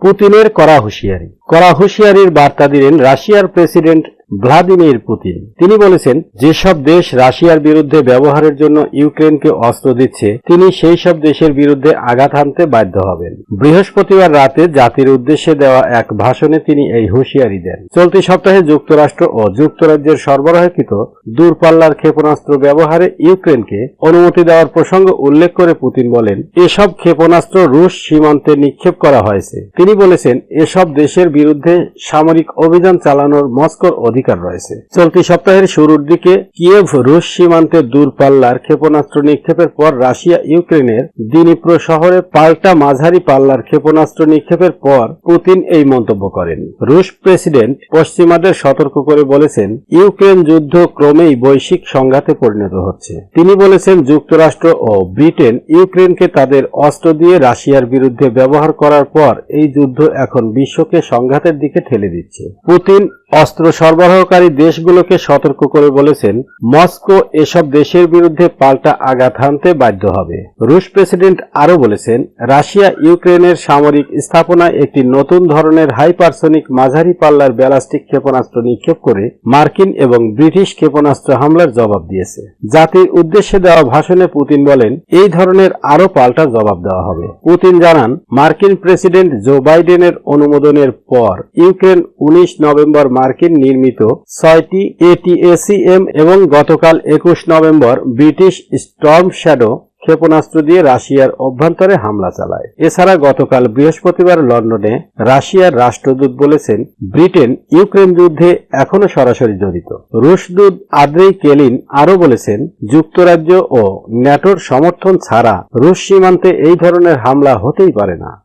পুতিনের করা হুঁশিয়ারি। করা হুঁশিয়ারির বার্তা দিলেন রাশিয়ার প্রেসিডেন্ট ভ্লাদিমির পুতিন। তিনি বলেছেন, যেসব দেশ রাশিয়ার বিরুদ্ধে ব্যবহারের জন্য ইউক্রেনকে অস্ত্র দিচ্ছে, তিনি সেই সব দেশের বিরুদ্ধে আঘাত হানতে বাধ্য হবেন। বৃহস্পতিবার রাতে জাতির উদ্দেশ্যে দেওয়া এক ভাষণে তিনি এই হুঁশিয়ারি দেন। চলতি সপ্তাহে যুক্তরাষ্ট্র ও যুক্তরাজ্যের সরবরাহকৃত দূরপাল্লার ক্ষেপণাস্ত্র ব্যবহারে ইউক্রেনকে অনুমতি দেওয়ার প্রসঙ্গ উল্লেখ করে পুতিন বলেন, এসব ক্ষেপণাস্ত্র রুশ সীমান্তে নিক্ষেপ করা হয়েছে। তিনি বলেছেন, এসব দেশের বিরুদ্ধে সামরিক অভিযান চালানোর মস্কোর অধিকার রয়েছে। চলতি সপ্তাহের শুরুর দিকে কিয়েভ রুশ সীমান্তে দূরপাল্লার ক্ষেপণাস্ত্র নিক্ষেপের পর রাশিয়া ইউক্রেনের দিনিপ্রো শহরে পাল্টা মাঝারি পাল্লার ক্ষেপণাস্ত্র নিক্ষেপের পর পুতিন এই মন্তব্য করেন। রুশ প্রেসিডেন্ট পশ্চিমাদের সতর্ক করে বলেছেন, ইউক্রেন যুদ্ধ ক্রমেই বৈশ্বিক সংঘাতে পরিণত হচ্ছে। তিনি বলেছেন, যুক্তরাষ্ট্র ও ব্রিটেন ইউক্রেনকে তাদের অস্ত্র দিয়ে রাশিয়ার বিরুদ্ধে ব্যবহার করার পর এই যুদ্ধ এখন বিশ্বকে সংঘাতের দিকে ঠেলে দিচ্ছে। পুতিন অস্ত্র সরবরাহকারী দেশগুলোকে সতর্ক করে বলেছেন, মস্কো এসব দেশের বিরুদ্ধে পাল্টা আঘাত হানতে বাধ্য হবে। রুশ প্রেসিডেন্ট আরও বলেছেন, রাশিয়া ইউক্রেনের সামরিক স্থাপনায় একটি নতুন ধরনের হাইপারসনিক মাঝারি পাল্লার ব্যালাস্টিক ক্ষেপণাস্ত্র নিক্ষেপ করে মার্কিন এবং ব্রিটিশ ক্ষেপণাস্ত্র হামলার জবাব দিয়েছে। জাতির উদ্দেশ্যে দেওয়া ভাষণে পুতিন বলেন, এই ধরনের আরও পাল্টা জবাব দেওয়া হবে। পুতিন জানান, মার্কিন প্রেসিডেন্ট জো বাইডেনের অনুমোদনের পর ইউক্রেন উনিশ নভেম্বর মার্কিন নির্মিত ছয়টি এটিএসিএম এবং গতকাল একুশ নভেম্বর ব্রিটিশ স্টর্ম শ্যাডো ক্ষেপণাস্ত্র দিয়ে রাশিয়ার অভ্যন্তরে হামলা চালায়। এছাড়া গতকাল বৃহস্পতিবার লন্ডনে রাশিয়ার রাষ্ট্রদূত বলেছেন, ব্রিটেন ইউক্রেন যুদ্ধে এখনও সরাসরি জড়িত। রুশ দূত আদ্রেই কেলিন আরও বলেছেন, যুক্তরাজ্য ও ন্যাটোর সমর্থন ছাড়া রুশ সীমান্তে এই ধরনের হামলা হতেই পারে না।